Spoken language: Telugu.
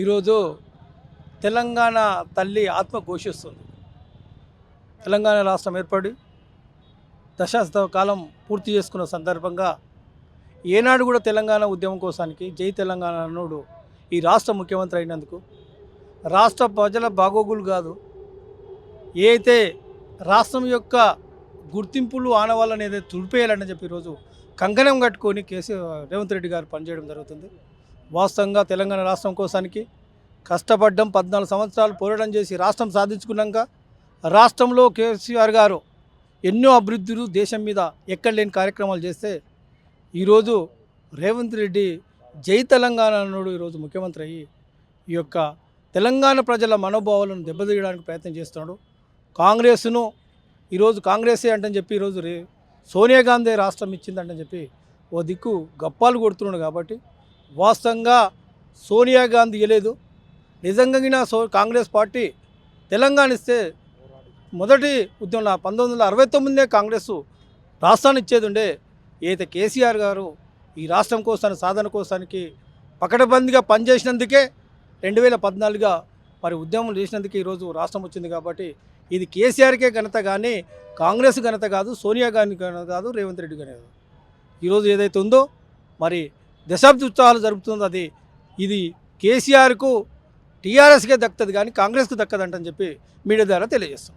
ఈరోజు తెలంగాణ తల్లి ఆత్మ ఘోషిస్తుంది. తెలంగాణ రాష్ట్రం ఏర్పడి దశాబ్ద కాలం పూర్తి చేసుకున్న సందర్భంగా ఏనాడు కూడా తెలంగాణ ఉద్యమం కోసానికి జై తెలంగాణ అన్నోడు ఈ రాష్ట్ర ముఖ్యమంత్రి అయినందుకు రాష్ట్ర ప్రజల బాగోగులు కాదు. ఏ అయితే రాష్ట్రం యొక్క గుర్తింపులు ఆనవాళ్ళని ఏదైతే తుడిపేయాలని చెప్పి ఈరోజు కంకణం కట్టుకొని కేసీ రేవంత్ రెడ్డి గారు పనిచేయడం జరుగుతుంది. వాస్తవంగా తెలంగాణ రాష్ట్రం కోసానికి కష్టపడ్డం పద్నాలుగు సంవత్సరాలు పోరాటం చేసి రాష్ట్రం సాధించుకున్నాక రాష్ట్రంలో కేసీఆర్ గారు ఎన్నో అభివృద్ధులు దేశం మీద ఎక్కడ లేని కార్యక్రమాలు చేస్తే ఈరోజు రేవంత్ రెడ్డి జై తెలంగాణ అన్నాడు ఈరోజు ముఖ్యమంత్రి అయ్యి ఈ యొక్క తెలంగాణ ప్రజల మనోభావాలను దెబ్బతీయడానికి ప్రయత్నం చేస్తున్నాడు. కాంగ్రెస్ను ఈరోజు కాంగ్రెసే అంటని చెప్పి ఈరోజు రే సోనియా గాంధీ రాష్ట్రం ఇచ్చిందంటని చెప్పి ఓ దిక్కు గప్పాలు కొడుతున్నాడు కాబట్టి వాస్తవంగా సోనియా గాంధీ ఇవ్వలేదు నిజంగా సో కాంగ్రెస్ పార్టీ తెలంగాణ ఇస్తే మొదటి ఉద్యమం పంతొమ్మిది వందల అరవై తొమ్మిదినే కాంగ్రెస్ రాష్ట్రాన్ని ఇచ్చేది ఉండే ఏదైతే కేసీఆర్ గారు ఈ రాష్ట్రం కోసానికి సాధన కోసానికి పకడబందిగా పనిచేసినందుకే రెండు వేల పద్నాలుగుగా మరి ఉద్యమం చేసినందుకు ఈరోజు రాష్ట్రం వచ్చింది కాబట్టి ఇది కేసీఆర్కే ఘనత కానీ కాంగ్రెస్ ఘనత కాదు సోనియా గాంధీ ఘనత కాదు రేవంత్ రెడ్డి ఘనత ఈరోజు ఏదైతే ఉందో మరి దశాబ్ది ఉత్సవాలు జరుపుతుంది అది. ఇది కేసీఆర్కు టీఆర్ఎస్కే దక్కుతుంది కానీ కాంగ్రెస్కు దక్కదంటని చెప్పి మీడియా ద్వారా తెలియజేస్తాం